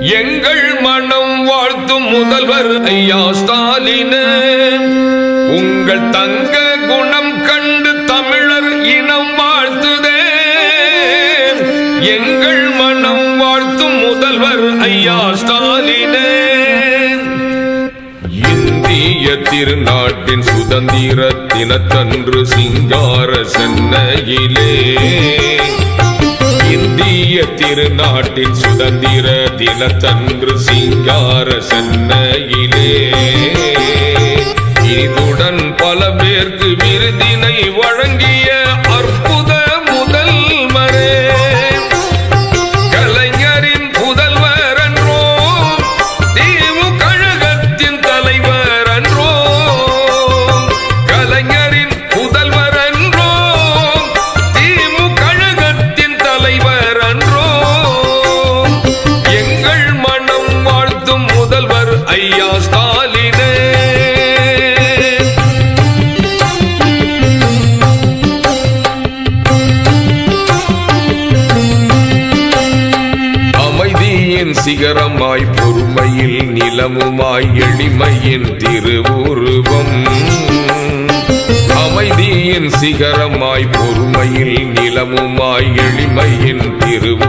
எங்கள் மனம் வாழ்த்தும் முதல்வர் ஐயா ஸ்டாலின. உங்கள் தங்க குணம் கண்டு தமிழர் இனம் வாழ்த்துதே. எங்கள் மனம் வாழ்த்தும் முதல்வர் ஐயா ஸ்டாலின. இந்திய திருநாட்டின் சுதந்திர தினத்தன்று சிங்கார சென்னையிலே. இந்திய திருநாட்டின் சுதந்திர தினத்தன்று சிங்கார சென்னையிலே. இதுடன் பல பேர்க்கு நிலமுமாய் எளிமையின் திருவுருவம். அமைதியின் சிகரமாய் பொறுமையில் நிலமுமாய் எளிமையின் திருவு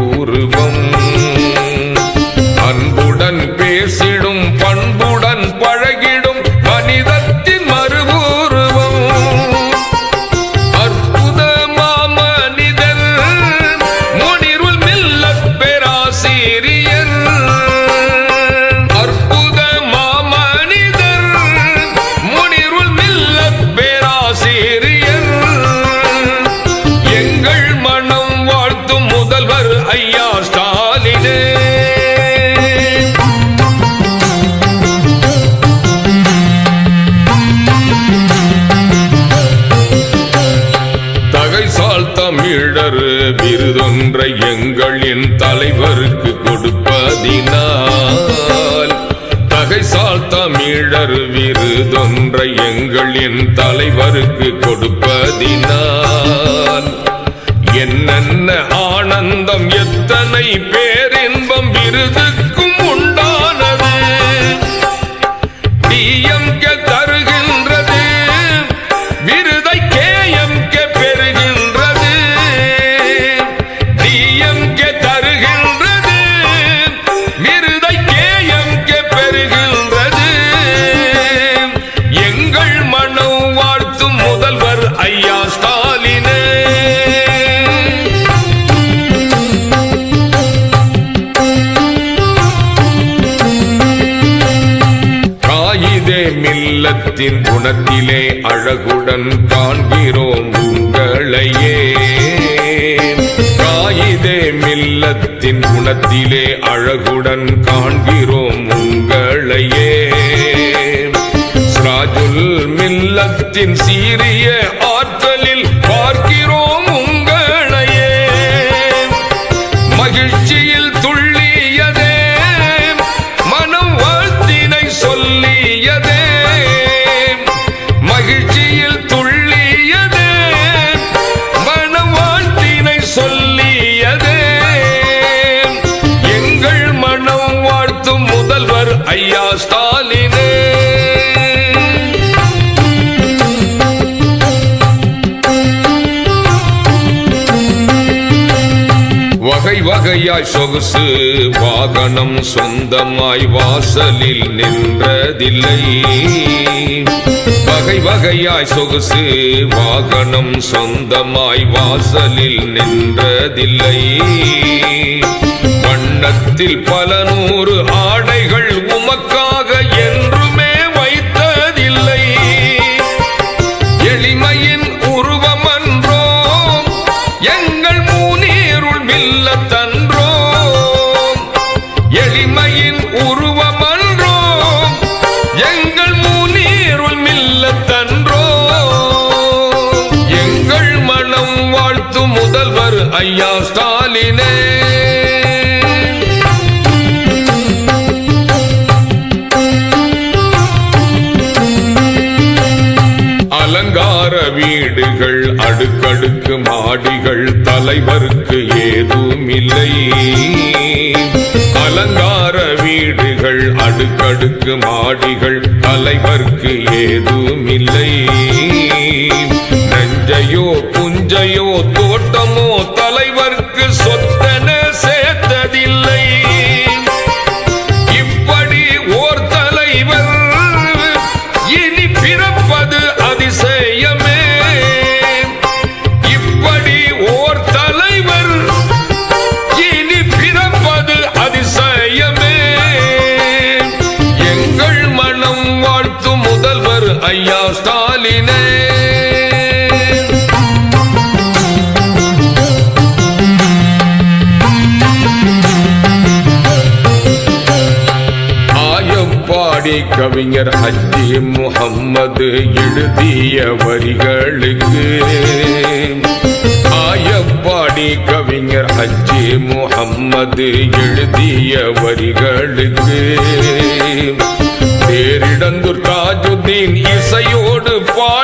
வாழ் தமிழர் விருதொன்றை எங்களின் தலைவருக்கு கொடுப்பதினால். தகைசால் தமிழர் விருதொன்றை எங்களின் தலைவருக்கு கொடுப்பதினால். என்னென்ன ஆனந்தம் எத்தனை பேர் இல்லத்தின் குணத்திலே அழகுடன் காண்கிறோம் உங்களையே. காயிதே மில்லத்தின் குணத்திலே அழகுடன் காண்கிறோம் உங்களையே. சிராஜுல் மில்லத்தின் சீரிய ஐயா ஸ்டாலினே வகை வகையாய் சொகுசு வாகனம் சொந்தமாய் வாசலில் நின்றதில்லை வகை வகையாய் சொகுசு வாகனம் சொந்தமாய் வாசலில் நின்றதில்லை வண்ணத்தில் பல நூறு ஆடைகள் உமக்காக என்றுமே வைத்ததில்லை. எளிமையின் உருவமன்றோ எங்கள் மூநீருள் மில்லத்தன்றோ எளிமையின் உருவம் எங்கள் மூநீருள் மில்லத்தன்றோ. எங்கள் மனம் வாழ்த்தும் முதல்வர் ஐயா ஸ்டாலினே. அலங்கார வீடுகள் அடுக்கடுக்கு மாடிகள் தலைவருக்கு ஏதும் இல்லை அலங்கார வீடுகள் அடுக்கடுக்கு மாடிகள் தலைவருக்கு ஏதும் இல்லை நெஞ்சையோ புஞ்சையோ தோட்டமோ தலைவருக்கு சொந்த பாடி கவிஞர் அஜி முகம்மது எழுதிய வரிகளுக்கு. ஆயப்பாடி கவிஞர் அஜி முகம்மது எழுதிய வரிகளுக்கு. பேரிடந்தூர் தாஜுதீன் இசையோடு பா